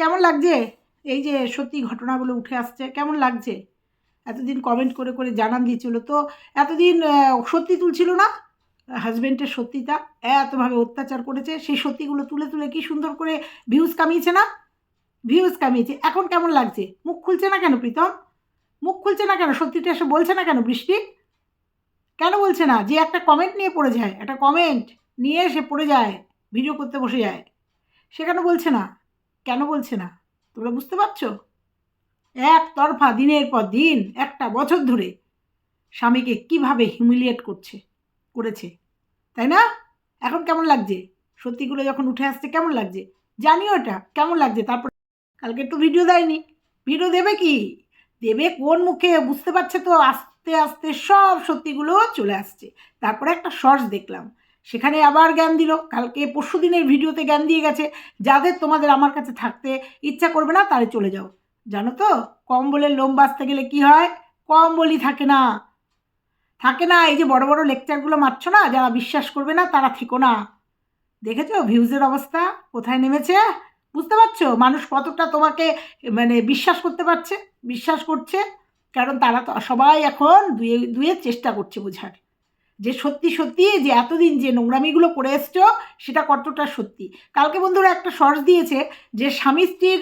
কেমন লাগছে? এই যে সত্যি ঘটনাগুলো উঠে আসছে, কেমন লাগছে? এতদিন কমেন্ট করে করে জানান দিয়েছিল তো, এতদিন সত্যি তুলছিল না? হাজব্যান্ডের সত্যিটা এতভাবে অত্যাচার করেছে, সেই সত্যিগুলো তুলে তুলে কি সুন্দর করে ভিউজ কামিয়েছে না? ভিউজ কামিয়েছে। এখন কেমন লাগছে? মুখ খুলছে না কেন প্রীতম? মুখ খুলছে না কেন? সত্যিটা এসে বলছে না কেন বৃষ্টি? কেন বলছে না? যে একটা কমেন্ট নিয়ে পড়ে যায়, একটা কমেন্ট নিয়ে এসে পড়ে যায় ভিডিও করতে বসে যায়, সে কেন বলছে না? কেন বলছে না? তোমরা বুঝতে পারছ? এক তরফা দিনের পর দিন, একটা বছর ধরে স্বামীকে কীভাবে হিউমিলিয়েট করছে, করেছে, তাই না? এখন কেমন লাগছে? সত্যিগুলো যখন উঠে আসছে, কেমন লাগছে? জানিও এটা, কেমন লাগছে? তারপর কালকে একটু ভিডিও দেয়নি। ভিডিও দেবে কি? দেবে কোন মুখে? বুঝতে পারছে তো? আস্তে আস্তে সব সত্যিগুলো চলে আসছে। তারপরে একটা শর্টস দেখলাম। সেখানে আবার জ্ঞান দিল। কালকে পরশু দিনের ভিডিওতে জ্ঞান দিয়ে গেছে, যাদের তোমাদের আমার কাছে থাকতে ইচ্ছা করবে না তারে চলে যাও। জানো তো, কম্বলের লোম বাঁচতে গেলে কি হয়? কম্বলই থাকে না। থাকে না, এই যে বড় বড় লেকচারগুলো মারছো না, যারা বিশ্বাস করবে না, তারা থেকো না। দেখেছ ভিউজের অবস্থা? কোথায় নেমেছে? বুঝতে পারছ? মানুষ কতটা তোমাকে মানে বিশ্বাস করতে পারছে? বিশ্বাস করছে? কারণ তারা তো সবাই এখন দুয়ে দুয়ের চেষ্টা করছে বোঝার। যে সত্যি সত্যি যে এতদিন যে নোংরামিগুলো করে এসছো, সেটা কতটা সত্যি? কালকে বন্ধুরা একটা সর্স দিয়েছে যে স্বামী স্ত্রীর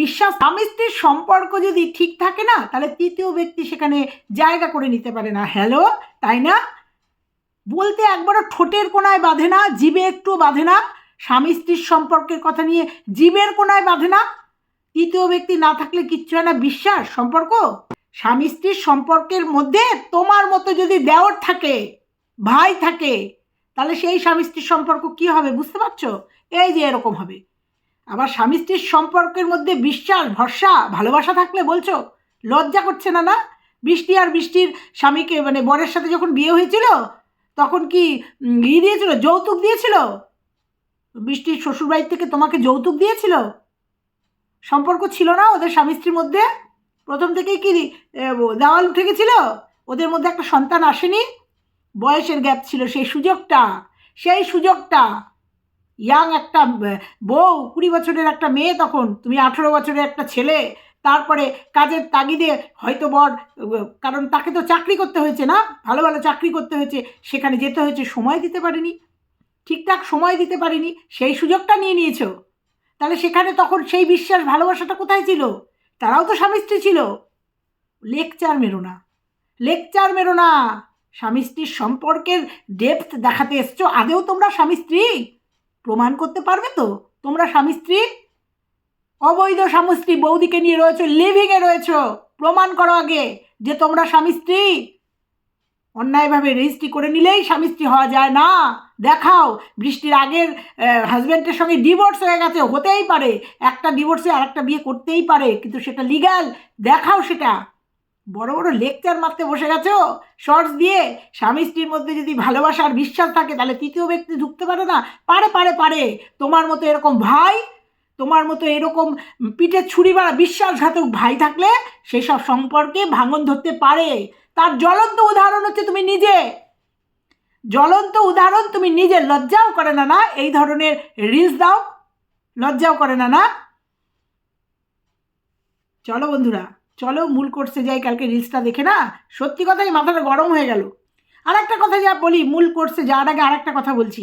বিশ্বাস, স্বামী স্ত্রীর সম্পর্ক যদি ঠিক থাকে না, তাহলে তৃতীয় ব্যক্তি সেখানে জায়গা করে নিতে পারে না। হ্যালো তাই না? বলতে একবারও ঠোঁটের কোনায় বাঁধে না, জিভে একটু বাঁধে না। স্বামী স্ত্রীর সম্পর্কের কথা নিয়ে জীবের কোনায় বাঁধে না। তৃতীয় ব্যক্তি না থাকলে কিচ্ছু হয় না। বিশ্বাস, সম্পর্ক? স্বামী স্ত্রীর সম্পর্কের মধ্যে তোমার মতো যদি দেওর থাকে, ভাই থাকে, তাহলে সেই স্বামী স্ত্রীর সম্পর্ক কি হবে বুঝতে পারছ? এই যে এরকম হবে। আবার স্বামী স্ত্রীর সম্পর্কের মধ্যে বিশ্বাস, ভরসা, ভালোবাসা থাকলে বলছো, লজ্জা করছে না না? বৃষ্টি আর বৃষ্টির স্বামীকে মানে বরের সাথে যখন বিয়ে হয়েছিল, তখন কি ই দিয়েছিল, যৌতুক দিয়েছিল? বৃষ্টির শ্বশুরবাড়ির থেকে তোমাকে যৌতুক দিয়েছিল? সম্পর্ক ছিল না ওদের স্বামী স্ত্রীর মধ্যে? প্রথম থেকেই কি দেওয়াল উঠে গেছিল ওদের মধ্যে একটা সন্তান আসেনি? বয়সের গ্যাপ ছিল সেই সুযোগটা সেই সুযোগটা। ইয়াং একটা বউ, কুড়ি বছরের একটা মেয়ে তখন, তুমি আঠেরো বছরের একটা ছেলে। তারপরে কাজের তাগিদে হয়তো বর কারণ তাকে তো চাকরি করতে হয়েছে না? ভালো ভালো চাকরি করতে হয়েছে, সেখানে যেতে হয়েছে, সময় দিতে পারেনি। ঠিকঠাক সময় দিতে পারেনি, সেই সুযোগটা নিয়ে নিয়েছো। তাহলে সেখানে তখন সেই বিশ্বাস, ভালোবাসাটা কোথায় ছিল? তারাও তো স্বামী স্ত্রী ছিল। লেকচার মেরো না। লেকচার মেরো না। স্বামী স্ত্রীর সম্পর্কের ডেপথ দেখাতে এসছো আদেও তোমরা স্বামী স্ত্রী? প্রমাণ করতে পারবে তো? তোমরা স্বামী স্ত্রী? অবৈধ স্বামী স্ত্রী বৌদিকে নিয়ে রয়েছো লিভিংয়ে রয়েছো। প্রমাণ করো আগে যে তোমরা স্বামী স্ত্রী। অন্যায়ভাবে রেজিস্ট্রি করে নিলেই স্বামী স্ত্রী হওয়া যায় না। দেখাও, বৃষ্টির আগের হাজব্যান্ডের সঙ্গে ডিভোর্স হয়ে গেছে, হতেই পারে। একটা ডিভোর্সে আর একটা বিয়ে করতেই পারে, কিন্তু সেটা লিগ্যাল দেখাও সেটা। বড় বড় লেকচার মারতে বসে গেছো? শর্টস দিয়ে, স্বামী স্ত্রীর মধ্যে যদি ভালোবাসা আর বিশ্বাস থাকে, তাহলে তৃতীয় ব্যক্তি ঢুকতে পারে না। পারে পারে পারে। তোমার মতো এরকম ভাই, তোমার মতো এরকম পিঠে ছুরি মারা বিশ্বাসঘাতক ভাই থাকলে, সেসব সম্পর্কে ভাঙন ধরতে পারে। তার জ্বলন্ত উদাহরণ হচ্ছে তুমি নিজে। জ্বলন্ত উদাহরণ তুমি নিজে লজ্জাও করে না না? এই ধরনের রিলস দাও, লজ্জাও করে না না? চলো বন্ধুরা, চলো মূল কোর্সে যাই, কালকে রিলসটা দেখে, না? সত্যি কথাই মাথাটা গরম হয়ে গেল। আর একটা কথা যা বলি, মূল কোর্সে যাওয়ার আগে আর একটা কথা বলছি।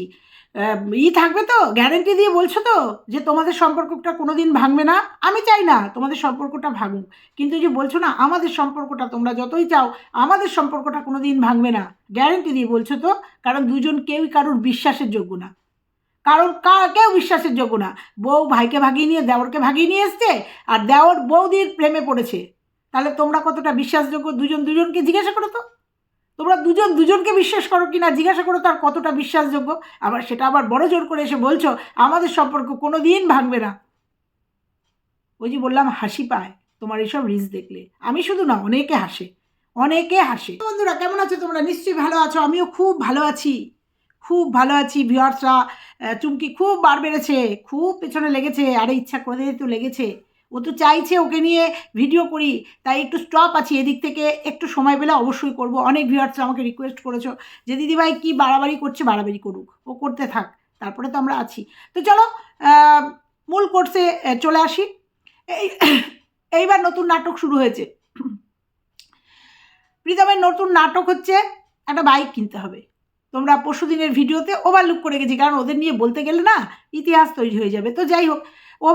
ই থাকবে তো গ্যারেন্টি দিয়ে বলছো তো যে তোমাদের সম্পর্কটা কোনো দিন ভাঙবে না? আমি চাই না তোমাদের সম্পর্কটা ভাঙুক। কিন্তু যে বলছো না, আমাদের সম্পর্কটা তোমরা যতই চাও, আমাদের সম্পর্কটা কোনো দিন ভাঙবে না। গ্যারেন্টি দিয়ে বলছো তো, কারণ দুজন কেউই কারোর বিশ্বাসের যোগ্য না। কারণ কা, কেউ বিশ্বাসের যোগ্য না। বউ ভাইকে ভাগিয়ে নিয়ে, দেওরকে ভাগিয়ে নিয়ে এসছে, আর দেওর বৌদির প্রেমে পড়েছে। তাহলে তোমরা কতটা বিশ্বাসযোগ্য? দুজন দুজনকে জিজ্ঞাসা করো তো। তোমরা দুজন দুজনকে বিশ্বাস করো কি না জিজ্ঞাসা করো তার কতটা বিশ্বাসযোগ্য। আবার সেটা আবার বড় জোর করে এসে বলছো, আমাদের সম্পর্ক কোনো দিন ভাঙবে না। ওই যে বললাম, হাসি পায়। তোমার এইসব রিলস দেখলে। আমি শুধু না, অনেকে হাসে। অনেকে হাসে। বন্ধুরা, কেমন আছো তোমরা? নিশ্চয়ই ভালো আছো। আমিও খুব ভালো আছি। খুব ভালো আছি ভিওয়ার্সরা চুমকি খুব বার বেড়েছে। খুব পেছনে লেগেছে। আরে ইচ্ছা করে তো লেগেছে। ও তো চাইছে ওকে নিয়ে ভিডিও করি, তাই একটু স্টপ আছি এদিক থেকে, একটু সময় পেলে অবশ্যই করব। অনেক ভিউয়ার্সরা আমাকে রিকোয়েস্ট করেছ যে দিদিভাই কি বাড়াবাড়ি করছে, বাড়াবাড়ি করুক, ও করতে থাক, তারপরে তো আমরা আছি। তো চলো মূল কোর্সে চলে আসি। এই, এইবার নতুন নাটক শুরু হয়েছে। প্রীতমের নতুন নাটক হচ্ছে, একটা বাইক কিনতে হবে। তোমরা পরশু দিনের ভিডিওতে ওভারলুক করে গেছি, কারণ ওদের নিয়ে বলতে গেলে না, ইতিহাস তৈরি হয়ে যাবে। তো যাই হোক ও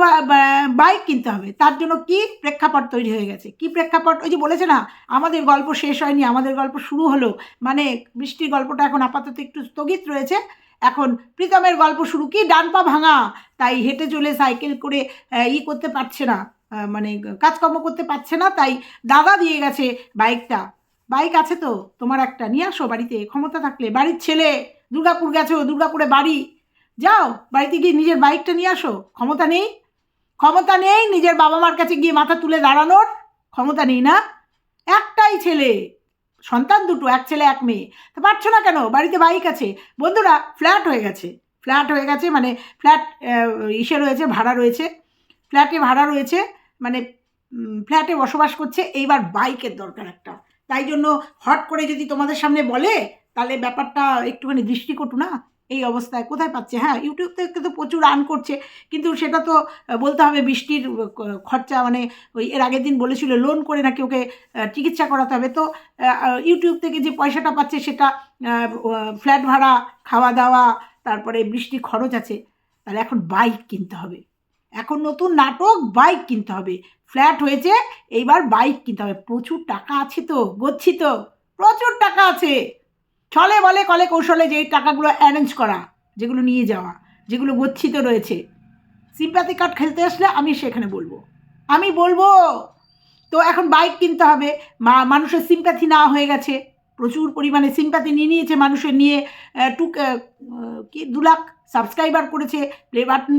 বাইক কিনতে হবে। তার জন্য কি প্রেক্ষাপট তৈরি হয়ে গেছে? কি প্রেক্ষাপট? ওই যে বলেছে না, আমাদের গল্প শেষ হয়নি, আমাদের গল্প শুরু হলো। মানে বৃষ্টির গল্পটা এখন আপাতত একটু স্থগিত রয়েছে। এখন প্রীতমের গল্প শুরু, কি ডান পা ভাঙা? তাই হেঁটে চলে সাইকেল করে ই করতে পারছে না মানে কাজকর্ম করতে পারছে না, তাই দাদা দিয়ে গেছে বাইকটা বাইক আছে তো, তোমার একটা, নিয়ে আসো বাড়িতে, ক্ষমতা থাকলে। বাড়ির ছেলে, দুর্গাপুর গেছো, দুর্গাপুরে বাড়ি। যাও, বাড়িতে গিয়ে নিজের বাইকটা নিয়ে আসো। ক্ষমতা নেই? ক্ষমতা নেই নিজের বাবা মার কাছে গিয়ে মাথা তুলে দাঁড়ানোর? ক্ষমতা নেই না? একটাই ছেলে। সন্তান দুটো, এক ছেলে, এক মেয়ে। তো পারছ না কেন? বাড়িতে বাইক আছে। বন্ধুরা ফ্ল্যাট হয়ে গেছে। ফ্ল্যাট হয়ে গেছে মানে ফ্ল্যাট ইসে রয়েছে, ভাড়া রয়েছে। ফ্ল্যাটে ভাড়া রয়েছে মানে ফ্ল্যাটে বসবাস করছে। এইবার বাইকের দরকার একটা। তাই জন্য হট করে যদি তোমাদের সামনে বলে, তাহলে ব্যাপারটা একটুখানি দৃষ্টি দৃষ্টিকটু না? এই অবস্থায়। কোথায় পাচ্ছে? হ্যাঁ ইউটিউব থেকে তো প্রচুর আর্ন করছে, কিন্তু সেটা তো বলতে হবে বৃষ্টির খরচা মানে ওই এর আগের দিন বলেছিল লোন করে নাকি ওকে চিকিৎসা করাতে হবে। তো ইউটিউব থেকে যে পয়সাটা পাচ্ছে সেটা ফ্ল্যাট ভাড়া খাওয়া দাওয়া তারপরে বৃষ্টির খরচ আছে, তাহলে এখন বাইক কিনতে হবে। এখন নতুন নাটক বাইক কিনতে হবে। ফ্ল্যাট হয়েছে, এইবার বাইক কিনতে হবে। প্রচুর টাকা আছে তো, গচ্ছিত, প্রচুর টাকা আছে। ছলে বলে কলে কৌশলে যেই টাকাগুলো অ্যারেঞ্জ করা, যেগুলো নিয়ে যাওয়া, যেগুলো গচ্ছিত রয়েছে। সিম্প্যাথি কার্ড খেলতে আসলে আমি সেখানে বলব। আমি বলব, তো এখন বাইক কিনতে হবে। মা, মানুষের সিম্প্যাথি না হয়ে গেছে। প্রচুর পরিমাণে সিম্প্যাথি নিয়ে নিয়েছে মানুষের নিয়ে। টুক কি, দু লাখ সাবস্ক্রাইবার করেছে প্লে বাটন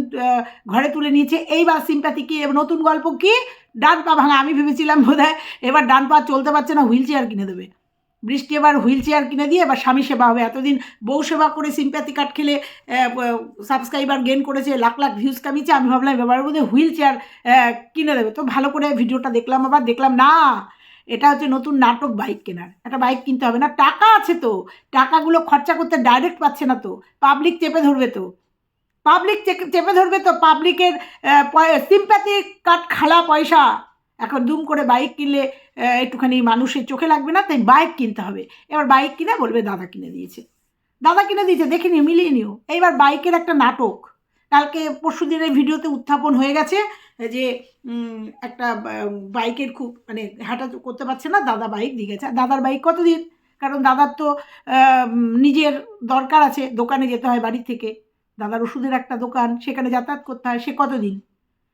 ঘরে তুলে নিয়েছে। এইবার সিম্প্যাথি কি নতুন গল্প কি? ডান পা ভাঙা। আমি ভেবেছিলাম বোধ এবার ডান পা চলতে পারছে না হুইল চেয়ার কিনে দেবে। বৃষ্টি এবার হুইল চেয়ার কিনে দিয়ে এবার স্বামী সেবা হবে। এতদিন বউ সেবা করে সিম্প্যাথি কার্ড খেলে সাবস্ক্রাইবার গেন করেছে, লাখ লাখ ভিউজ কামিয়েছে, আমি ভাবলাম এবার বোধহয় হুইল চেয়ার কিনে দেবে। তো ভালো করে ভিডিওটা দেখলাম আবার, দেখলাম না, এটা হচ্ছে নতুন নাটক বাইক কেনার। একটা বাইক কিনতে হবে না, টাকা আছে তো। টাকাগুলো খরচা করতে ডাইরেক্ট পাচ্ছে না তো। পাবলিক চেপে ধরবে তো। পাবলিক চেপে ধরবে তো পাবলিকের সিম্প্যাথি কাট খালা পয়সা। এখন দুম করে বাইক কিনলে একটুখানি মানুষের চোখে লাগবে না, তাই বাইক কিনতে হবে। এবার বাইক কিনে বলবে, দাদা কিনে দিয়েছে। দাদা কিনে দিয়েছে, দেখে নিও, মিলিয়ে নিও। এইবার বাইকের একটা নাটক। কালকে, পরশু দিনের ভিডিওতে উত্থাপন হয়ে গেছে যে একটা বাইকের খুব মানে হাঁটা করতে পারছে না, দাদা বাইক দিয়ে গেছে। দাদার বাইক কতদিন? কারণ দাদার তো নিজের দরকার আছে, দোকানে যেতে হয় বাড়ি থেকে। দাদার ওষুধের একটা দোকান, সেখানে যাতায়াত করতে হয়, সে কতদিন?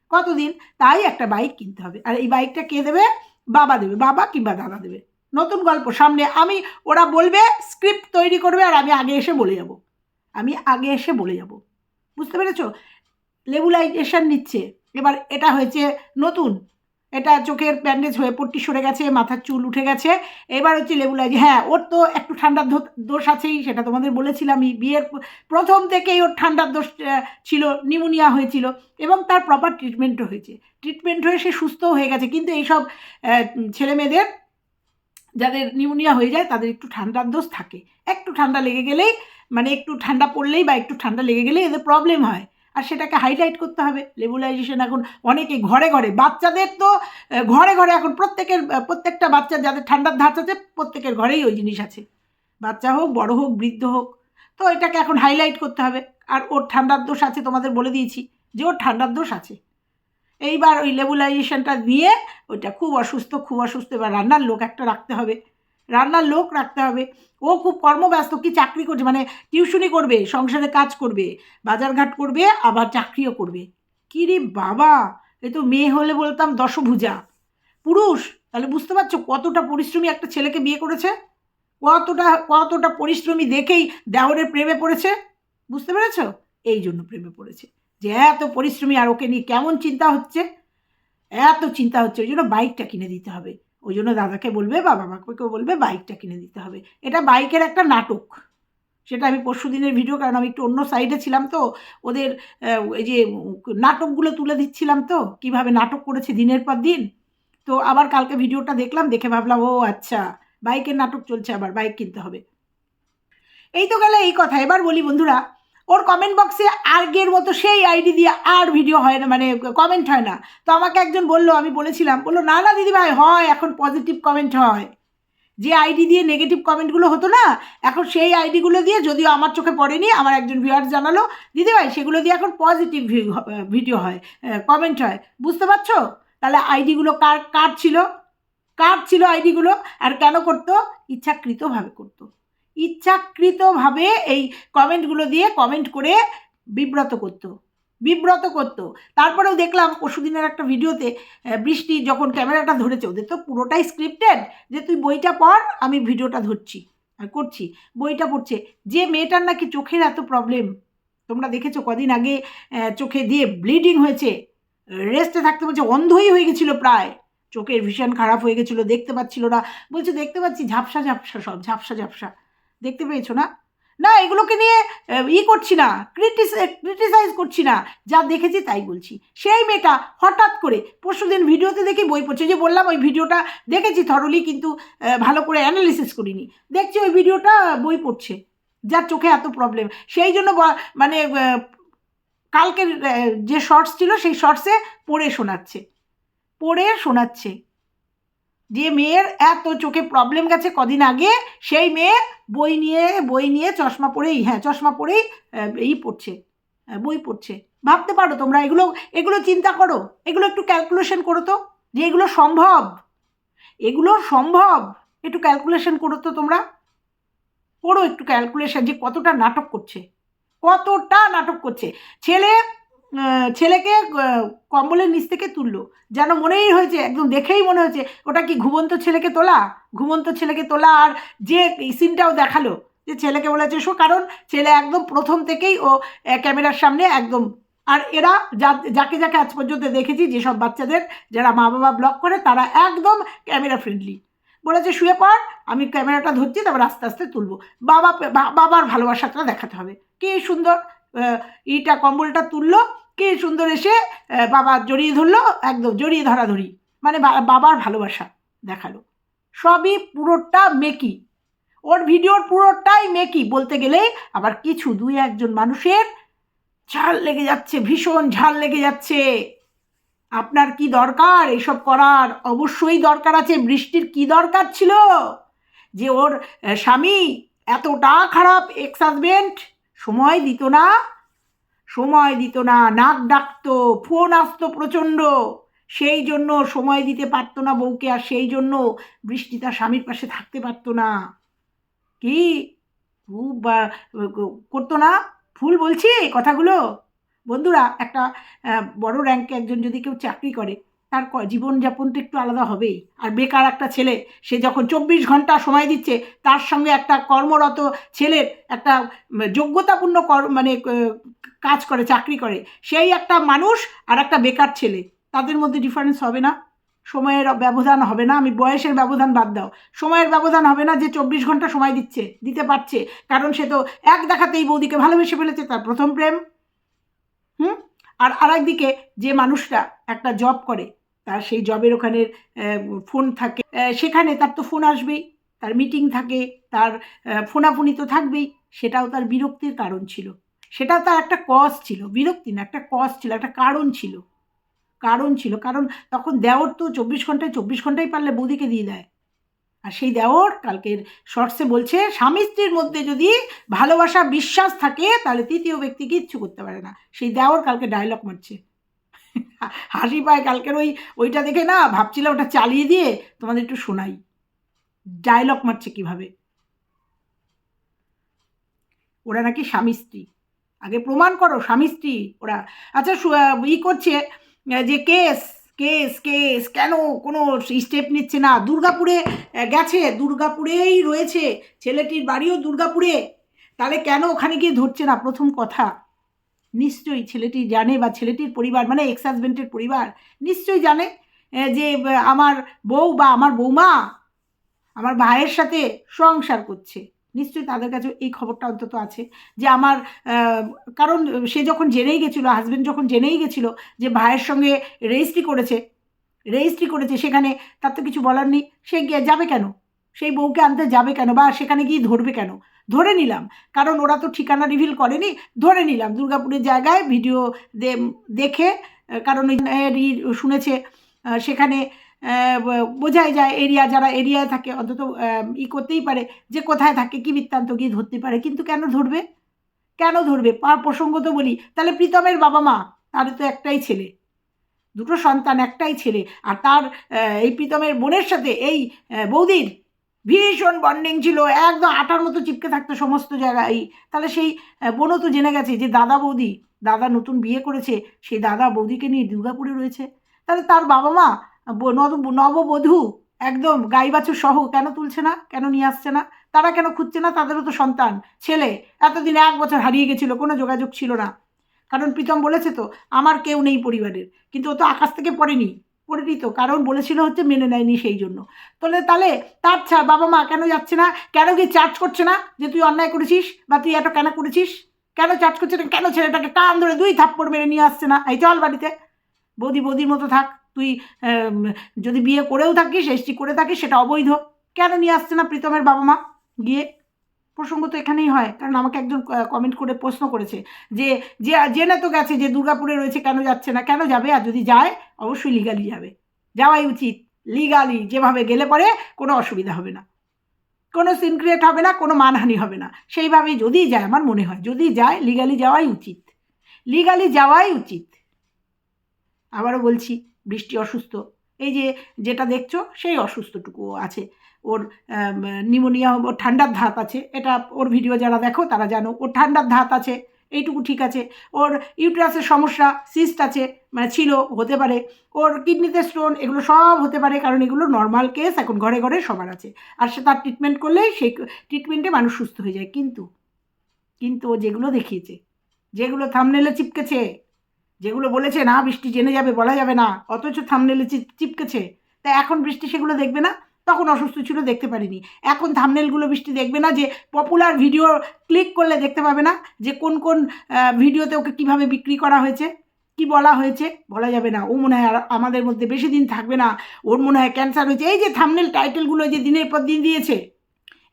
কতদিন? তাই একটা বাইক কিনতে হবে। আর এই বাইকটা কে দেবে? বাবা দেবে। বাবা কিংবা দাদা দেবে। নতুন গল্প। সামনে আমি, ওরা বলবে স্ক্রিপ্ট তৈরি করবে আর আমি আগে এসে বলে যাব। আমি আগে এসে বলে যাব। বুঝতে পেরেছ? লেবুলাইজেশন নিচ্ছে। এবার এটা হয়েছে নতুন। এটা চোখের ব্যান্ডেজ হয়ে পট্টি সরে গেছে, মাথার চুল উঠে গেছে। এবার হচ্ছে লেবুলাইজ হ্যাঁ ওর তো একটু ঠান্ডার দোষ আছেই, সেটা তোমাদের বলেছিলামই বিয়ের প্রথম থেকেই ওর ঠান্ডার দোষ ছিল নিউমোনিয়া হয়েছিল এবং তার প্রপার ট্রিটমেন্টও হয়েছে। ট্রিটমেন্ট হয়ে সে সুস্থও হয়ে গেছে। কিন্তু এইসব ছেলে মেয়েদের যাদের নিউমোনিয়া হয়ে যায়, তাদের একটু ঠান্ডার দোষ থাকে। একটু ঠান্ডা লেগে গেলেই মানে একটু ঠান্ডা পড়লেই বা একটু ঠান্ডা লেগে গেলেই এদের প্রবলেম হয়। আর সেটাকে হাইলাইট করতে হবে। লেবুলাইজেশন এখন অনেকে ঘরে ঘরে, বাচ্চাদের তো ঘরে ঘরে এখন প্রত্যেকের প্রত্যেকটা বাচ্চা যাদের ঠান্ডার ধাঁচ আছে, প্রত্যেকের ঘরেই ওই জিনিস আছে। বাচ্চা হোক, বড় হোক, বৃদ্ধ হোক, তো এটাকে এখন হাইলাইট করতে হবে। আর ওর ঠান্ডার দোষ আছে তোমাদের বলে দিয়েছি যে ওর ঠান্ডার দোষ আছে। এইবার ওই লেবুলাইজেশনটা নিয়ে ওইটা খুব অসুস্থ খুব অসুস্থ, এবার রান্নার লোক একটা রাখতে হবে। রান্নার লোক রাখতে হবে। ও খুব কর্মব্যস্ত, কি চাকরি করছে? মানে টিউশনি করবে, সংসারে কাজ করবে, বাজারঘাট করবে, আবার চাকরিও করবে। কী রে বাবা! এ তো মেয়ে হলে বলতাম দশভুজা। পুরুষ! তাহলে বুঝতে পারছ কতটা পরিশ্রমী একটা ছেলেকে বিয়ে করেছে? কতটা কতটা পরিশ্রমী দেখেই দেওরের প্রেমে পড়েছে? বুঝতে পেরেছ? এই জন্য প্রেমে পড়েছে। যে এত পরিশ্রমী আর ওকে নিয়ে কেমন চিন্তা হচ্ছে? এত চিন্তা হচ্ছে, ওই জন্য বাইকটা কিনে দিতে হবে। ওই জন্য দাদাকে বলবে বা বাবাকে বলবে, বাইকটা কিনে দিতে হবে। এটা বাইকের একটা নাটক। সেটা আমি পরশু দিনের ভিডিও, কারণ আমি একটু অন্য সাইডে ছিলাম তো, ওদের এই যে নাটকগুলো তুলে দিচ্ছিলাম তো, কীভাবে নাটক করেছে দিনের পর দিন। তো আবার কালকে ভিডিওটা দেখলাম, দেখে ভাবলাম, ও আচ্ছা বাইকের নাটক চলছে আবার, বাইক কিনতে হবে। এই তো গেলে এই কথা। এবার বলি বন্ধুরা ওর কমেন্ট বক্সে আগের মতো সেই আইডি দিয়ে আর ভিডিও হয় না মানে কমেন্ট হয় না। তো আমাকে একজন বলল, আমি বলেছিলাম, বলল, না না দিদিভাই হয়, এখন পজিটিভ কমেন্ট হয়। যে আইডি দিয়ে নেগেটিভ কমেন্টগুলো হতো না, এখন সেই আইডিগুলো দিয়ে যদিও আমার চোখে পড়েনি, আমার একজন ভিউয়ার জানালো দিদিভাই সেগুলো দিয়ে এখন পজিটিভ ভিডিও হয় কমেন্ট হয়। বুঝতে পারছ? তাহলে আইডিগুলো কার কার ছিল? কার ছিল আইডিগুলো আর কেন করতো? ইচ্ছাকৃতভাবে করতো। ইচ্ছাকৃতভাবে এই কমেন্টগুলো দিয়ে কমেন্ট করে বিব্রত করতো বিব্রত করতো। তারপরেও দেখলাম পরশুদিনের একটা ভিডিওতে বৃষ্টি যখন ক্যামেরাটা ধরেছে, ওদের তো পুরোটাই স্ক্রিপ্টেড যে তুই বইটা পড়, আমি ভিডিওটা ধরছি করছি, বইটা পড়ছে। যে মেয়েটার নাকি চোখের এত প্রবলেম তোমরা দেখেছ কদিন আগে চোখে দিয়ে ব্লিডিং হয়েছে রেস্টে থাকতে বলছে, অন্ধই হয়ে গেছিল প্রায়। চোখের ভীষণ খারাপ হয়ে গেছিল, দেখতে পাচ্ছিল না। বলছে, দেখতে পাচ্ছি, ঝাপসা ঝাপসা সব, ঝাপসা ঝাপসা। দেখতে পেয়েছ না? না, এগুলোকে নিয়ে ই করছি না ক্রিটিস ক্রিটিসাইজ করছি না, যা দেখেছি তাই বলছি। সেই মেয়েটা হঠাৎ করে পরশুদিন ভিডিওতে দেখি বই পড়ছে যে বললাম, ওই ভিডিওটা দেখেছি থরলি কিন্তু ভালো করে অ্যানালিসিস করিনি। দেখছি ওই ভিডিওটা বই পড়ছে, যার চোখে এত প্রবলেম সেই জন্য মানে কালকের যে শর্টস ছিল, সেই শর্টসে পড়ে শোনাচ্ছে পড়ে শোনাচ্ছে। যে মেয়ের এত চোখে প্রবলেম গেছে কদিন আগে, সেই মেয়ে বই নিয়ে বই নিয়ে চশমা পরেই হ্যাঁ চশমা পরেই এই পড়ছে বই পড়ছে। ভাবতে পারো তোমরা, এগুলো এগুলো চিন্তা করো, এগুলো একটু ক্যালকুলেশন করো তো, যে এগুলো সম্ভব। এগুলো সম্ভব। একটু ক্যালকুলেশন করো তো তোমরা। করো একটু ক্যালকুলেশন যে কতটা নাটক করছে। কতটা নাটক করছে। ছেলে ছেলেকে কম্বলের নিচ থেকে তুললো। যেন মনেই হয়েছে, একদম দেখেই মনে হয়েছে, ওটা কি ঘুমন্ত ছেলেকে তোলা? ঘুমন্ত ছেলেকে তোলা আর যে সিনটাও দেখাল, যে ছেলেকে বলেছে শো, কারণ ছেলে একদম প্রথম থেকেই ও ক্যামেরার সামনে একদম, আর এরা যা, যাকে যাকে আজ পর্যন্ত দেখেছি, যেসব বাচ্চাদের যারা মা বাবা ব্লগ করে, তারা একদম ক্যামেরা ফ্রেন্ডলি বলেছে, শুয়ে পড়, আমি ক্যামেরাটা ধরছি, তারপর আস্তে আস্তে তুলবো। বাবা বাবার ভালোবাসাটা দেখাতে হবে। কি সুন্দর ইটা কম্বলটা তুললো কি সুন্দর এসে বাবা জড়িয়ে ধরলো, একদম জড়িয়ে ধরাধরি। মানে বাবার ভালোবাসা দেখাল। সবই পুরোটা মেকি। ওর ভিডিওর পুরোটাই মেকি বলতে গেলে আবার কিছু দুই একজন মানুষের ঝাল লেগে যাচ্ছে, ভীষণ ঝাল লেগে যাচ্ছে। আপনার কি দরকার এসব করার? অবশ্যই দরকার আছে। বৃষ্টির কি দরকার ছিল? যে ওর স্বামী এতটা খারাপ এক্স হাজবেন্ড সময় দিত না। সময় দিত না, নাক ডাকত, ফোন আসতো প্রচণ্ড। সেই জন্য সময় দিতে পারতো না বউকে আর সেই জন্য বৃষ্টি তার স্বামীর পাশে থাকতে পারতো না। কি? খুব করতো না? ফুল বলছি কথাগুলো? বন্ধুরা, একটা বড় র্যাঙ্কে একজন যদি কেউ চাকরি করে তার ক- জীবনযাপন তো একটু আলাদা হবেই। আর বেকার একটা ছেলে, সে যখন চব্বিশ ঘণ্টা সময় দিচ্ছে, তার সঙ্গে একটা কর্মরত ছেলের একটা যোগ্যতাপূর্ণ কর মানে কাজ করে, চাকরি করে, সেই একটা মানুষ আর একটা বেকার ছেলে। তাদের মধ্যে ডিফারেন্স হবে না। সময়ের ব্যবধান হবে না। আমি বয়সের ব্যবধান বাদ দাও। সময়ের ব্যবধান হবে না যে চব্বিশ ঘণ্টা সময় দিচ্ছে, দিতে পারছে। কারণ সে তো এক দেখাতেই বৌদিকে ভালোবেসে ফেলেছে, তার প্রথম প্রেম। হুম? আর আরেকদিকে যে মানুষটা একটা জব করে তার সেই জবের ওখানের ফোন থাকে। সেখানে তার তো ফোন আসবেই, তার মিটিং থাকে, তার ফোনাফোনি তো থাকবেই, সেটাও তার বিরক্তির কারণ ছিল। সেটা তার একটা কজ ছিল, বিরক্তি না, একটা কজ ছিল, একটা কারণ ছিল। কারণ ছিল, কারণ তখন দেওর তো চব্বিশ ঘন্টায় চব্বিশ ঘন্টায় পারলে বৌদিকে দিয়ে দেয়। আর সেই দেওর কালকের শর্টসে বলছে, স্বামী স্ত্রীর মধ্যে যদি ভালোবাসা, বিশ্বাস থাকে, তাহলে তৃতীয় ব্যক্তি কিচ্ছু করতে পারে না। সেই দেওর কালকে ডায়লগ মারছে। হাসি পায়, কালকের ওই, ওইটা দেখে না ভাবছিলাম ওটা চালিয়ে দিয়ে তোমাদের একটু শোনাই। ডায়লগ মারছে কীভাবে? ওরা নাকি স্বামী স্ত্রী। আগে প্রমাণ করো, স্বামী স্ত্রী ওরা। আচ্ছা ই করছে যে কেস কেস কেস, কেন কোনো স্টেপ নিচ্ছে না? দুর্গাপুরে গেছে, দুর্গাপুরেই রয়েছে। ছেলেটির বাড়িও দুর্গাপুরে। তাহলে কেন ওখানে গিয়ে ধরছে না? প্রথম কথা। নিশ্চয়ই ছেলেটি জানে বা ছেলেটির পরিবার মানে এক্স হাজবেন্ডের পরিবার নিশ্চয়ই জানে যে আমার বউ বা আমার বৌমা আমার ভাইয়ের সাথে সংসার করছে। নিশ্চয়ই তাদের কাছে এই খবরটা অন্তত আছে যে আমার কারণ সে যখন জেনেই গেছিল হাজব্যান্ড যখন জেনেই গেছিল যে ভাইয়ের সঙ্গে রেজিস্ট্রি করেছে রেজিস্ট্রি করেছে, সেখানে তার তো কিছু বলার নেই, সে যাবে কেন? সেই বউকে আনতে যাবে কেন বা সেখানে গিয়ে ধরবে কেন? ধরে নিলাম। কারণ ওরা তো ঠিকানা রিভিল করেনি, ধরে নিলাম। দুর্গাপুরের জায়গায় ভিডিও দেখে কারণ শুনেছে সেখানে বোঝাই যায় এরিয়া যারা এরিয়ায় থাকে, অন্তত ই করতেই পারে যে কোথায় থাকে, কি বৃত্তান্ত গিয়ে ধরতে পারে। কিন্তু কেন ধরবে? কেন ধরবে? পার প্রসঙ্গ তো বলি। তাহলে প্রীতমের বাবা মা, তার তো একটাই ছেলে। দুটো সন্তান, একটাই ছেলে। আর তার এই প্রীতমের বোনের সাথে এই বৌদির ভীষণ বন্ডিং ছিল, একদম আটার মতো চিপকে থাকতো সমস্ত জায়গায়। তাহলে সেই বোনও তো জেনে গেছে যে দাদা বৌদি, দাদা নতুন বিয়ে করেছে, সেই দাদা বৌদিকে নিয়ে দুর্গাপুরে রয়েছে। তাহলে তার বাবা মা নববধূ, একদম গাই বাছুর সহ কেন তুলছে না, কেন নিয়ে আসছে না? তারা কেন খুঁজছে না? তাদেরও তো সন্তান, ছেলে। এতদিন এক বছর হারিয়ে গেছিল, কোনো যোগাযোগ ছিল না। কারণ প্রীতম বলেছে তো, আমার কেউ নেই পরিবারের। কিন্তু ও তো আকাশ থেকে পড়েনি। পড়েনি তো কারণ বলেছিল হচ্ছে মেনে নেয়নি সেই জন্য। তাহলে তাহলে তার ছা, বাবা মা কেন যাচ্ছে না? কেন কি চার্জ করছে না যে তুই অন্যায় করেছিস বা তুই এটা কেন করেছিস? কেন চার্জ করছে না? কেন ছেলেটাকে টান ধরে দুই থাপ্পড় মেরে নিয়ে আসছে না? এই চল বাড়িতে। বৌদি, বৌদির মতো থাক। তুই যদি বিয়ে করেও থাকিস এসটি করে থাকিস, সেটা অবৈধ। কেন নিয়ে আসছে না প্রীতমের বাবা মা গিয়ে? প্রসঙ্গ তো এখানেই হয়, কারণ আমাকে একজন কমেন্ট করে প্রশ্ন করেছে যে যে জেনে তো গেছে যে দুর্গাপুরে রয়েছে কেন যাচ্ছে না, কেন যাবে? আর যদি যায়, অবশ্যই লিগালি যাবে। যাওয়াই উচিত লিগালি যেভাবে গেলে পরে কোনো অসুবিধা হবে না। কোনো সিন ক্রিয়েট হবে না, কোনো মানহানি হবে না। সেইভাবে যদি যায়, আমার মনে হয়, যদি যায় লিগালি যাওয়াই উচিত। লিগালি যাওয়াই উচিত। আবারও বলছি, বৃষ্টি অসুস্থ। এই যে, যেটা দেখছ, সেই অসুস্থটুকুও আছে। ওর নিমোনিয়া ওর ঠান্ডার ধাত আছে। এটা ওর ভিডিও যারা দেখো তারা জানো। ওর ঠান্ডার ধাত আছে। এইটুকু ঠিক আছে। ওর ইউট্রাসের সমস্যা সিস্ট আছে মানে ছিল, হতে পারে। ওর কিডনিতে স্টোন এগুলো সব হতে পারে কারণ এগুলো নর্মাল কেস এখন ঘরে ঘরে সবার আছে। আর সে তার ট্রিটমেন্ট করলেই সেই ট্রিটমেন্টে মানুষ সুস্থ হয়ে যায়। কিন্তু কিন্তু ও যেগুলো দেখিয়েছে, যেগুলো থামনেলে চিপকেছে, যেগুলো বলেছে, না, বৃষ্টি জেনে যাবে, বলা যাবে না। অথচ থামনেলে চিপ চিপকেছে। তা এখন বৃষ্টি সেগুলো দেখবে না? তখন অসুস্থ ছিল, দেখতে পারিনি। এখন থামনেলগুলো বৃষ্টি দেখবে না যে পপুলার ভিডিও ক্লিক করলে দেখতে পাবে না যে কোন কোন ভিডিওতে ওকে কীভাবে বিক্রি করা হয়েছে, কি বলা হয়েছে, বলা যাবে না। ও মনে হয় আমাদের মধ্যে বেশি দিন থাকবে না। ওর মনে হয় ক্যান্সার হয়েছে। এই যে থামনেল টাইটেলগুলো যে দিনের পর দিন দিয়েছে,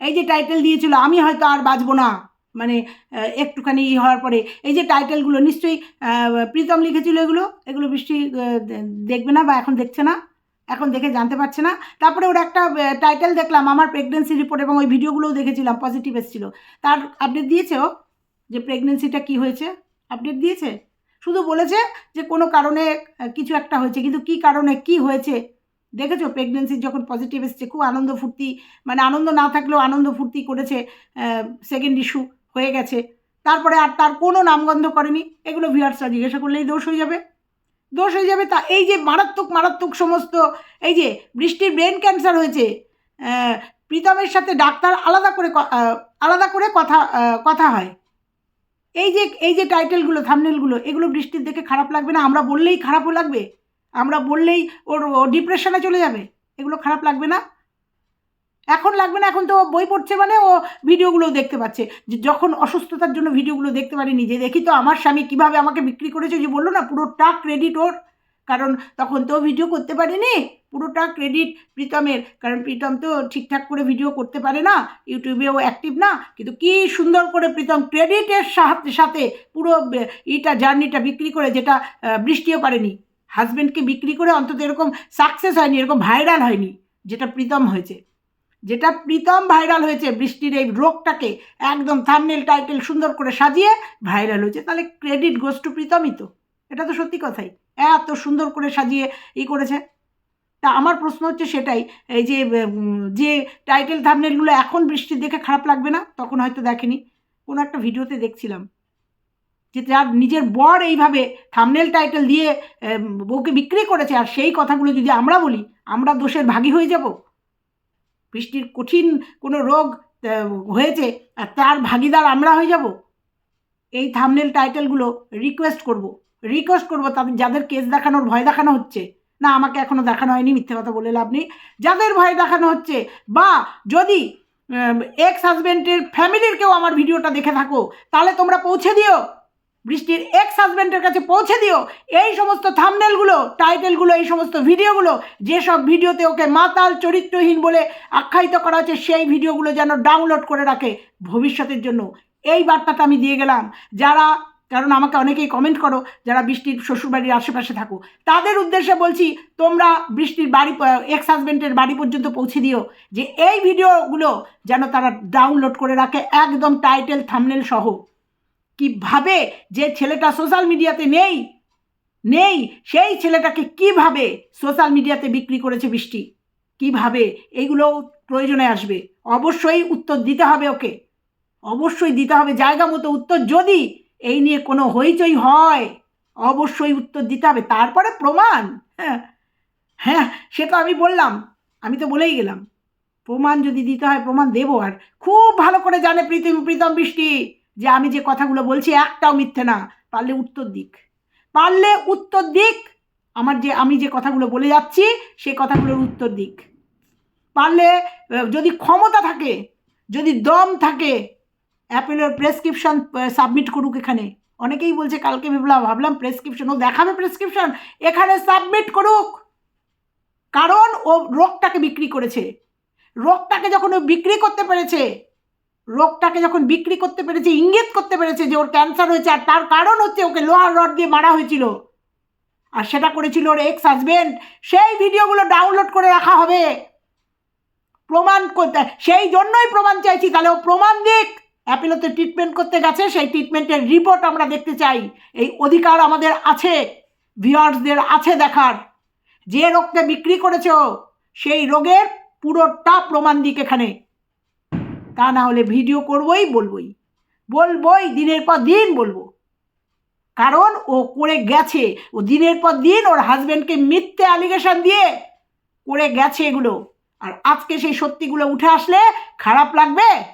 এই যে টাইটেল দিয়েছিল, আমি হয়তো আর বাঁচবো না। মানে একটুখানি ই হওয়ার পরে। এই যে টাইটেলগুলো নিশ্চয়ই প্রীতম লিখেছিল এগুলো এগুলো বৃষ্টি দেখবে না বা এখন দেখছে না। এখন দেখে জানতে পারছে না। তারপরে ওর একটা টাইটেল দেখলাম, আমার প্রেগনেন্সি রিপোর্ট এবং ওই ভিডিওগুলোও দেখেছিলাম পজিটিভ এসেছিল। তার আপডেট দিয়েছে ও যে প্রেগনেন্সিটা কি হয়েছে? আপডেট দিয়েছে? শুধু বলেছে যে কোনো কারণে কিছু একটা হয়েছে, কিন্তু কি কারণে কি হয়েছে? দেখেছ? প্রেগনেন্সির যখন পজিটিভ এসছে, খুব আনন্দ ফুর্তি মানে আনন্দ না থাকলেও আনন্দ ফুর্তি করেছে সেকেন্ড ইস্যু হয়ে গেছে। তারপরে আর তার কোনো নামগন্ধ করেনি। এগুলো ভিউয়ার্সরা জিজ্ঞাসা করলেই দোষ হয়ে যাবে। দোষ হয়ে যাবে তা, এই যে মারাত্মক মারাত্মক সমস্ত, এই যে বৃষ্টির ব্রেন ক্যান্সার হয়েছে প্রীতমের সাথে ডাক্তার আলাদা করে আলাদা করে কথা কথা হয়। এই যে এই যে টাইটেলগুলো থামনেলগুলো এগুলো বৃষ্টির দেখে খারাপ লাগবে না? আমরা বললেই খারাপও লাগবে? আমরা বললেই ওর ডিপ্রেশনে চলে যাবে? এগুলো খারাপ লাগবে না? এখন লাগবে না, এখন তো বই পড়ছে মানে ও ভিডিওগুলো দেখতে পাচ্ছে। যখন অসুস্থতার জন্য ভিডিওগুলো দেখতে পারিনি যে দেখি তো আমার স্বামী কীভাবে আমাকে বিক্রি করেছে যে বলল না পুরোটা ক্রেডিট ওর। কারণ তখন তো ভিডিও করতে পারিনি পুরোটা ক্রেডিট প্রীতমের। কারণ প্রীতম তো ঠিকঠাক করে ভিডিও করতে পারে না ইউটিউবেও অ্যাক্টিভ না, কিন্তু কি সুন্দর করে প্রীতম ক্রেডিটের সাথে সাথে পুরো ইটা জার্নিটা বিক্রি করে যেটা বৃষ্টিও পারেনি। হাজব্যান্ডকে বিক্রি করে অন্তত এরকম সাকসেস হয়নি, এরকম ভাইরাল হয়নি, যেটা প্রীতম হয়েছে। যেটা প্রীতম ভাইরাল হয়েছে, বৃষ্টির এই রোগটাকে একদম থামনেল টাইটেল সুন্দর করে সাজিয়ে ভাইরাল হয়েছে। তাহলে ক্রেডিট গোস টু প্রীতমই তো। এটা তো সত্যি কথাই। এত সুন্দর করে সাজিয়ে ই করেছে। তা আমার প্রশ্ন হচ্ছে সেটাই, এই যে যে টাইটেল থামনেলগুলো এখন বৃষ্টির দেখে খারাপ লাগবে না? তখন হয়তো দেখেনি। কোনো একটা ভিডিওতে দেখছিলাম যে যার নিজের বর এইভাবে থামনেল টাইটেল দিয়ে বউকে বিক্রি করেছে। আর সেই কথাগুলো যদি আমরা বলি, আমরা দোষের ভাগী হয়ে যাব? বৃষ্টির কঠিন কোনো রোগ হয়েছে আর তার ভাগিদার আমরা হয়ে যাব? এই থামনেল টাইটেলগুলো রিকোয়েস্ট করব। রিকোয়েস্ট করব তাদের, যাদের কেস দেখানোর ভয় দেখানো হচ্ছে। না, আমাকে এখনও দেখানো হয়নি, মিথ্যে কথা বলে লাভ নেই। যাদের ভয় দেখানো হচ্ছে বা যদি এক্স হাজব্যান্ডের ফ্যামিলির কেউ আমার ভিডিওটা দেখে থাকো, তাহলে তোমরা পৌঁছে দিও। বৃষ্টির এক্স হাজব্যান্ডের কাছে পৌঁছে দিও। এই সমস্ত থামনেলগুলো টাইটেলগুলো এই সমস্ত ভিডিওগুলো যেসব ভিডিওতে ওকে মাতাল, চরিত্রহীন বলে আখ্যায়িত করা হচ্ছে, সেই ভিডিওগুলো যেন ডাউনলোড করে রাখে ভবিষ্যতের জন্য। এই বার্তাটা আমি দিয়ে গেলাম। যারা, কারণ আমাকে অনেকেই কমেন্ট করো, যারা বৃষ্টির শ্বশুরবাড়ির আশেপাশে থাকো, তাদের উদ্দেশ্যে বলছি, তোমরা বৃষ্টির বাড়ি এক্স হাজব্যান্ডের বাড়ি পর্যন্ত পৌঁছে দিও, যে এই ভিডিওগুলো যেন তারা ডাউনলোড করে রাখে, একদম টাইটেল থামনেল সহ। কীভাবে যে ছেলেটা সোশ্যাল মিডিয়াতে নেই নেই, সেই ছেলেটাকে কীভাবে সোশ্যাল মিডিয়াতে বিক্রি করেছে বৃষ্টি? কীভাবে? এইগুলো প্রয়োজনে আসবে। অবশ্যই উত্তর দিতে হবে ওকে। অবশ্যই দিতে হবে। জায়গা মতো উত্তর যদি এই নিয়ে কোনো হইচই হয়, অবশ্যই উত্তর দিতে হবে। তারপরে প্রমাণ। হ্যাঁ হ্যাঁ সে তো আমি বললাম। আমি তো বলেই গেলাম। প্রমাণ যদি দিতে হয়, প্রমাণ দেবো। আর খুব ভালো করে জানে প্রীতম প্রীতম বৃষ্টি। যে আমি যে কথাগুলো বলছি একটাও মিথ্যে না। পারলে উত্তর দিক। পারলে উত্তর দিক, আমার যে, আমি যে কথাগুলো বলে যাচ্ছি সেই কথাগুলোর উত্তর দিক। পারলে যদি ক্ষমতা থাকে, যদি দম থাকে, অ্যাপেলের প্রেসক্রিপশন সাবমিট করুক এখানে। অনেকেই বলছে, কালকে ভাবলাম ভাবলাম প্রেসক্রিপশন, ও দেখাবে প্রেসক্রিপশন, এখানে সাবমিট করুক। কারণ ও রোগটাকে বিক্রি করেছে। রোগটাকে যখন ও বিক্রি করতে পেরেছে রোগটাকে যখন বিক্রি করতে পেরেছে, ইঙ্গিত করতে পেরেছে যে ওর ক্যান্সার হয়েছে আর তার কারণ হচ্ছে ওকে লোহার রড দিয়ে মারা হয়েছিল। আর সেটা করেছিল ওর এক্স হাজবেন্ড সেই ভিডিওগুলো ডাউনলোড করে রাখা হবে। প্রমাণ করতে, সেই জন্যই প্রমাণ চাইছি, তাহলে ও প্রমাণ দিক। অ্যাপেলোতে ট্রিটমেন্ট করতে গেছে, সেই ট্রিটমেন্টের রিপোর্ট আমরা দেখতে চাই। এই অধিকার আমাদের আছে ভিওয়ার্সদের আছে দেখার। যে রোগকে বিক্রি করেছ সেই রোগের পুরোটা প্রমাণ দিক এখানে। তা না হলে ভিডিও করবই বলবই। বলবই, দিনের পর দিন বলব। কারণ ও করে গেছে। ও দিনের পর দিন ওর হাজব্যান্ডকে মিথ্যে অ্যালিগেশন দিয়ে করে গেছে এগুলো। আর আজকে সেই সত্যিগুলো উঠে আসলে খারাপ লাগবে?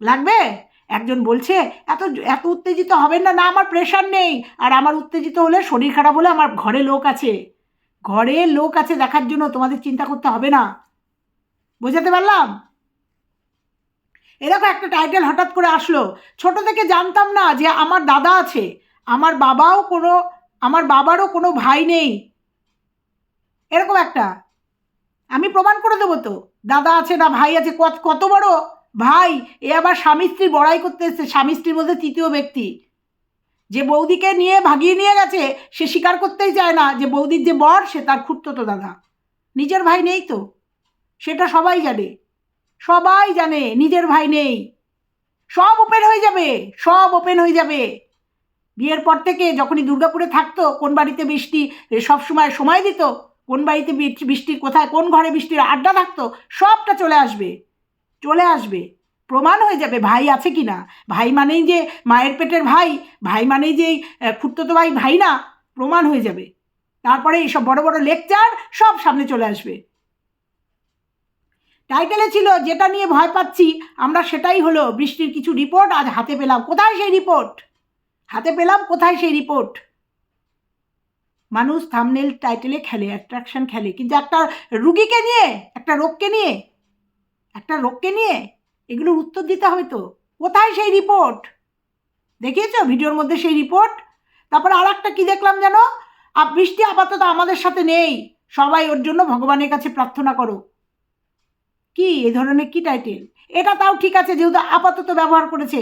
লাগবে? একজন বলছে, এত এত উত্তেজিত হবেন না না আমার প্রেশার নেই। আর আমার উত্তেজিত হলে শরীর খারাপ হলে আমার ঘরে লোক আছে। ঘরে লোক আছে দেখার জন্য তোমাদের চিন্তা করতে হবে না। বোঝাতে পারলাম? এরকম একটা টাইটেল হঠাৎ করে আসলো। ছোট থেকে জানতাম না যে আমার দাদা আছে। আমার বাবাও কোনো, আমার বাবারও কোনো ভাই নেই। এরকম একটা। আমি প্রমাণ করে দেবো তো। দাদা আছে না ভাই আছে, কত কত বড় ভাই। এ আবার স্বামী স্ত্রী বড়াই করতে এসছে, স্বামী স্ত্রীর মধ্যে তৃতীয় ব্যক্তি। যে বৌদিকে নিয়ে ভাগিয়ে নিয়ে গেছে, সে স্বীকার করতেই চায় না যে বৌদির যে বর, সে তার খুঁড়তো দাদা। নিজের ভাই নেই তো। সেটা সবাই জানে। সবাই জানে নিজের ভাই নেই। সব ওপেন হয়ে যাবে, সব ওপেন হয়ে যাবে। বিয়ের পর থেকে যখনই দুর্গাপুরে থাকতো, কোন বাড়িতে বৃষ্টি সব সময় সময় দিত, কোন বাড়িতে বৃষ্টি- বৃষ্টির কোথায়, কোন ঘরে বৃষ্টির আড্ডা থাকতো, সবটা চলে আসবে চলে আসবে। প্রমাণ হয়ে যাবে ভাই আছে কি না। ভাই মানেই যে মায়ের পেটের ভাই ভাই মানেই যে খুড়তুতো ভাই ভাই না, প্রমাণ হয়ে যাবে। তারপরে এইসব বড় বড় লেকচার সব সামনে চলে আসবে। টাইটেলে ছিল, যেটা নিয়ে ভয় পাচ্ছি, আমরা সেটাই হলো। বৃষ্টির কিছু রিপোর্ট আজ হাতে পেলাম। কোথায় সেই রিপোর্ট হাতে পেলাম, কোথায় সেই রিপোর্ট মানুষ থামনেল টাইটেলে খেলে অ্যাট্রাকশন খেলে। কিন্তু একটা রুগীকে নিয়ে, একটা রোগকে নিয়ে, একটা রোগকে নিয়ে এগুলোর উত্তর দিতে হবে তো। কোথায় সেই রিপোর্ট দেখিয়েছো? ভিডিওর মধ্যে সেই রিপোর্ট তারপরে আর একটা কী দেখলাম যেন বৃষ্টি আপাতত আমাদের সাথে নেই। সবাই ওর জন্য ভগবানের কাছে প্রার্থনা করো। কি এ ধরনের কি টাইটেল এটা তাও ঠিক আছে যেহেতু আপাতত ব্যবহার করেছে।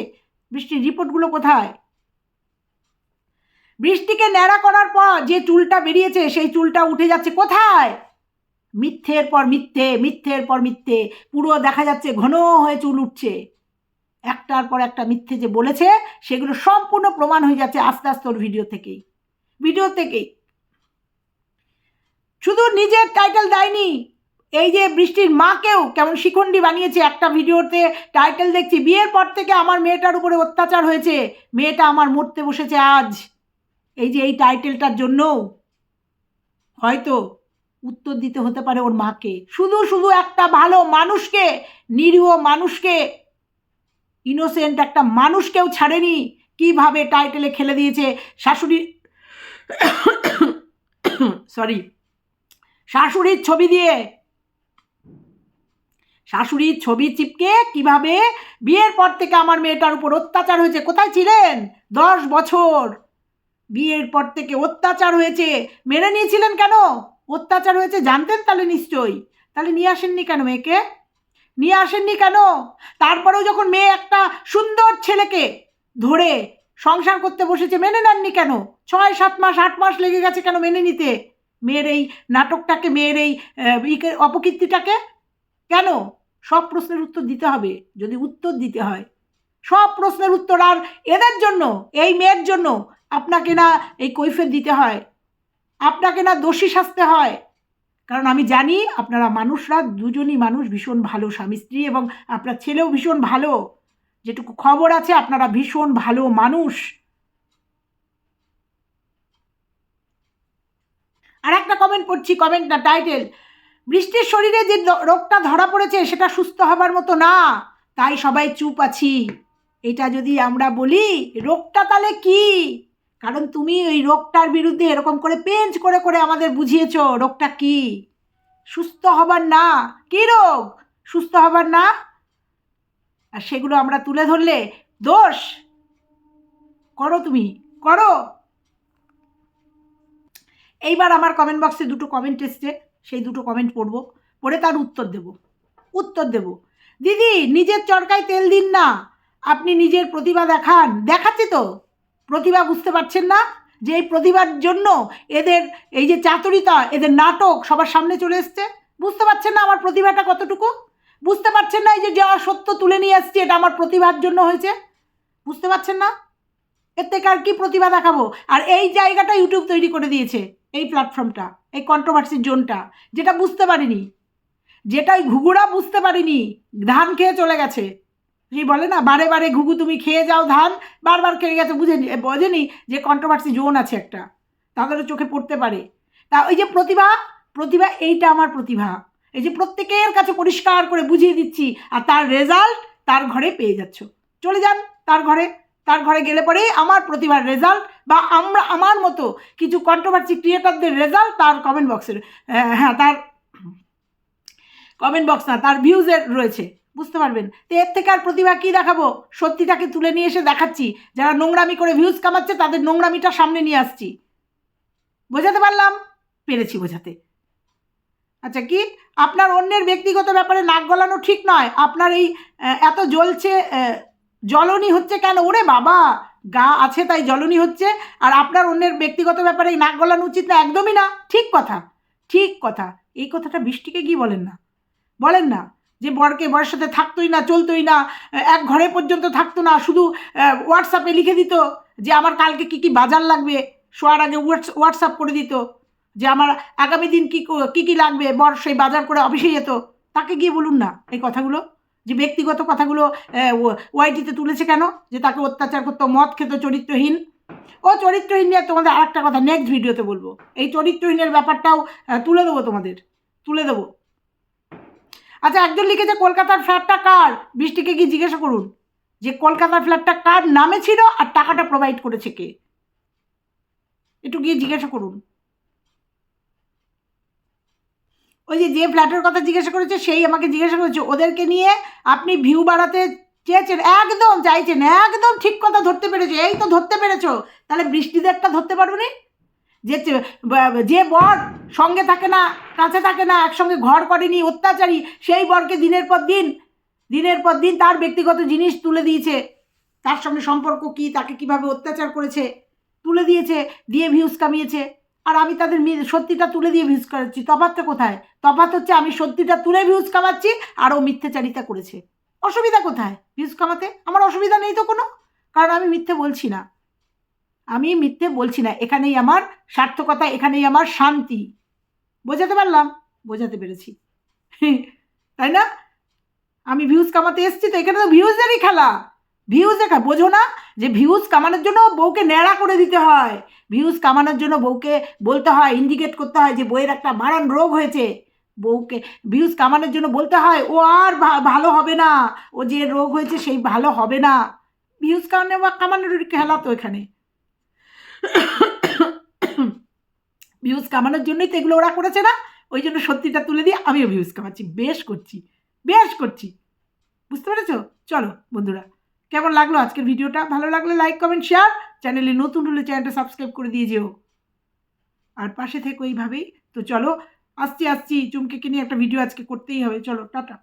বৃষ্টির রিপোর্টগুলো কোথায়? বৃষ্টিকে ন্যাড়া করার পর যে চুলটা বেরিয়েছে, সেই চুলটা উঠে যাচ্ছে কোথায়? মিথ্যের পর মিথ্যে, মিথ্যের পর মিথ্যে, পুরো দেখা যাচ্ছে ঘন হয়ে চুল উঠছে। একটার পর একটা মিথ্যে যে বলেছে, সেগুলো সম্পূর্ণ প্রমাণ হয়ে যাচ্ছে আস্তে আস্তে ওর ভিডিও থেকেই। ভিডিও থেকেই। শুধু নিজের টাইটেল দেয়নি এই যে বৃষ্টির মাকেও কেমন শিখণ্ডি বানিয়েছে একটা ভিডিওতে টাইটেল দেখছি। বিয়ের পর থেকে আমার মেয়েটার উপরে অত্যাচার হয়েছে। মেয়েটা আমার মরতে বসেছে আজ। এই যে এই টাইটেলটার জন্যও হয়তো উত্তর দিতে হতে পারে ওর মাকে। শুধু শুধু একটা ভালো মানুষকে, নিরীহ মানুষকে ইনোসেন্ট একটা মানুষকেও ছাড়েনি। কীভাবে টাইটেলে খেলে দিয়েছে শাশুড়ি সরি শাশুড়ির ছবি দিয়ে শাশুড়ির ছবি চিপকে কীভাবে বিয়ের পর থেকে আমার মেয়েটার উপর অত্যাচার হয়েছে? কোথায় ছিলেন? দশ বছর। বিয়ের পর থেকে অত্যাচার হয়েছে। মেনে নিয়েছিলেন কেন? অত্যাচার হয়েছে, জানতেন তাহলে নিশ্চয়ই। তাহলে নিয়ে আসেননি কেন মেয়েকে? নিয়ে আসেননি কেন? তারপরেও যখন মেয়ে একটা সুন্দর ছেলেকে ধরে সংসার করতে বসেছে, মেনে নেননি কেন? ছয়, সাত মাস, আট মাস লেগে গেছে কেন মেনে নিতে? মেয়ের এই নাটকটাকে, মেয়ের এই অপকীর্তিটাকে? কেন? সব প্রশ্নের উত্তর দিতে হবে। যদি উত্তর দিতে হয়, সব প্রশ্নের উত্তর আর এদের জন্য, এই মেয়ের জন্য আপনাকে না এই কৈফিয়ত দিতে হয়, আপনাকে না দোষী সাজতে হয়। কারণ আমি জানি আপনারা মানুষরা দুজনই মানুষ ভীষণ ভালো স্বামী স্ত্রী এবং আপনার ছেলেও ভীষণ ভালো। যেটুকু খবর আছে আপনারা ভীষণ ভালো মানুষ। আর একটা কমেন্ট পড়ছি কমেন্টটা টাইটেল বৃষ্টির শরীরে যে রোগটা ধরা পড়েছে, সেটা সুস্থ হবার মতো না। তাই সবাই চুপ আছি। এটা যদি আমরা বলি, রোগটা তাহলে কি? কারণ তুমি ওই রোগটার বিরুদ্ধে এরকম করে পেঞ্চ করে করে আমাদের বুঝিয়েছো, রোগটা কি? সুস্থ হবার না? কি রোগ? সুস্থ হবার না? আর সেগুলো আমরা তুলে ধরলে দোষ? করো তুমি, করো। এইবার আমার কমেন্ট বক্সে দুটো কমেন্ট এসছে। সেই দুটো কমেন্ট পড়ব, পড়ে তার উত্তর দেব উত্তর দেব। দিদি, নিজের চরকায় তেল দিন না। আপনি নিজের প্রতিভা দেখান। দেখাচ্ছি তো। প্রতিভা বুঝতে পারছেন না? যে এই প্রতিভার জন্য এদের এই যে চাতুরিতা, এদের নাটক সবার সামনে চলে এসছে। বুঝতে পারছেন না আমার প্রতিভাটা কতটুকু? বুঝতে পারছেন না এই যে যাওয়া সত্য তুলে নিয়ে আসছি, এটা আমার প্রতিভার জন্য হয়েছে? বুঝতে পারছেন না? এর থেকে আর কি প্রতিভা দেখাবো? আর এই জায়গাটা ইউটিউব তৈরি করে দিয়েছে। এই প্ল্যাটফর্মটা এই কন্ট্রোভার্সির জোনটা, যেটা বুঝতে পারিনি। যেটা ওই ঘুঘুরা বুঝতে পারিনি, ধান খেয়ে চলে গেছে। সেই বলে না, বারে বারে ঘুঘু তুমি খেয়ে যাও ধান, বারবার খেয়ে গেছে, বুঝেনি, এ বোঝেনি যে কন্ট্রোভার্সি জোন আছে একটা। তাদেরও চোখে পড়তে পারে। তা ওই যে প্রতিভা প্রতিভা, এইটা আমার প্রতিভা। এই যে প্রত্যেকের কাছে পরিষ্কার করে বুঝিয়ে দিচ্ছি, আর তার রেজাল্ট তার ঘরে পেয়ে যাচ্ছ। চলে যান তার ঘরে। তার ঘরে গেলে পরে আমার প্রতিভার রেজাল্ট বা আমরা, আমার মতো কিছু কন্ট্রোভার্সি ক্রিয়েটারদের রেজাল্ট তার কমেন্ট বক্সের হ্যাঁ তার কমেন্ট বক্স না, তার ভিউজের রয়েছে, বুঝতে পারবেন? তো এর থেকে আর প্রতিভা কী দেখাবো? সত্যিটাকে তুলে নিয়ে এসে দেখাচ্ছি, যারা নোংরামি করে ভিউজ কামাচ্ছে তাদের নোংরামিটা সামনে নিয়ে আসছি। বোঝাতে পারলাম? পেরেছি বোঝাতে। আচ্ছা কি? আপনার অন্যের ব্যক্তিগত ব্যাপারে নাক গলানো ঠিক নয়, আপনার এই এত জ্বলছে আহ, জ্বলনি হচ্ছে কেন? ওরে বাবা! গা আছে তাই জ্বলনি হচ্ছে আর আপনার অন্যের ব্যক্তিগত ব্যাপারে নাক গলানো উচিত না একদমই না। ঠিক কথা ঠিক কথা। এই কথাটা বৃষ্টিকে কি বলেন না? বলেন না যে বরকে বরের সাথে থাকতোই না চলতোই না এক ঘরে পর্যন্ত থাকতো না শুধু হোয়াটসঅ্যাপে লিখে দিত যে আমার কালকে কি কি বাজার লাগবে। শোয়ার আগে হোয়াটস হোয়াটসঅ্যাপ করে দিত যে আমার আগামী দিন কী কী কী লাগবে? বর সেই বাজার করে অফিসে যেত। তাকে গিয়ে বলুন না এই কথাগুলো। যে ব্যক্তিগত কথাগুলো ওয়াইটিতে তুলেছে কেন? যে তাকে অত্যাচার করতো, মদ খেত, চরিত্রহীন। ও চরিত্রহীন নিয়ে তোমাদের আর একটা কথা নেক্সট ভিডিওতে বলব। এই চরিত্রহীনের ব্যাপারটাও তুলে দেবো তোমাদের। তুলে দেবো। আচ্ছা একজন লিখেছে, কলকাতার ফ্ল্যাটটা কার? বৃষ্টিকে গিয়ে জিজ্ঞাসা করুন। যে কলকাতার ফ্ল্যাটটা কার নামে ছিল আর টাকাটা প্রোভাইড করেছে কে? একটু গিয়ে জিজ্ঞাসা করুন। ওই যে যে ফ্ল্যাটের কথা জিজ্ঞাসা করেছে, সেই আমাকে জিজ্ঞাসা করেছে, ওদেরকে নিয়ে আপনি ভিউ বাড়াতে চেয়েছেন? একদম, চাইছেন, একদম ঠিক কথা ধরতে পেরেছ, এই তো ধরতে পেরেছ, তাহলে বৃষ্টিদেরটা ধরতে পারবে না? যে যে বর সঙ্গে থাকে না, কাছে থাকে না, একসঙ্গে ঘর করেনি, অত্যাচারী, সেই বরকে দিনের পর দিন, দিনের পর দিন তার ব্যক্তিগত জিনিস তুলে দিয়েছে। তার সঙ্গে সম্পর্ক কি, তাকে কীভাবে অত্যাচার করেছে, তুলে দিয়েছে, দিয়ে ভিউজ কামিয়েছে। আর আমি তাদের সত্যিটা তুলে দিয়ে ভিউজ করাচ্ছি। তফাতটা কোথায়? তফাত হচ্ছে আমি সত্যিটা তুলে ভিউজ কামাচ্ছি আর ও মিথ্যাচারিতা করেছে। অসুবিধা কোথায় ভিউজ কামাতে? আমার অসুবিধা নেই তো কোনো? কারণ আমি মিথ্যে বলছি না। আমি মিথ্যে বলছি না। এখানেই আমার সার্থকতা, এখানেই আমার শান্তি। বোঝাতে পারলাম? বোঝাতে পেরেছি। তাই না? আমি ভিউজ কামাতে এসেছি তো এখানে তো ভিউজেরই খেলা। ভিউজ দেখা বোঝো না যে ভিউজ কামানোর জন্য বউকে ন্যাড়া করে দিতে হয়। ভিউজ কামানোর জন্য বউকে বলতে হয় ইন্ডিকেট করতে হয় যে বইয়ের একটা মারান রোগ হয়েছে। বউকে ভিউজ কামানোর জন্য বলতে হয়, ও আর ভালো হবে না। ও যে রোগ হয়েছে সেই ভালো হবে না। ভিউজ কামানো বা কামানোর খেলা তো এখানে। ভিউজ কামানোর জন্যই তো এগুলো ওরা করেছে না। ওই জন্য সত্যিটা তুলে দিয়ে আমিও ভিউজ কামাচ্ছি। বেশ করছি। বেশ করছি। বুঝতে পেরেছ? চলো, বন্ধুরা। কেমন লাগল আজকের ভিডিওটা? ভালো লাগলে লাইক কমেন্ট শেয়ার চ্যানেলে নতুন হলে চ্যানেলটা সাবস্ক্রাইব করে দিয়ে যেও। আর পাশে থেকো এইভাবেই। তো চলো, আসছি আসছি। চুমকে নিয়ে একটা ভিডিও আজকে করতেই হবে। চলো, টাটা।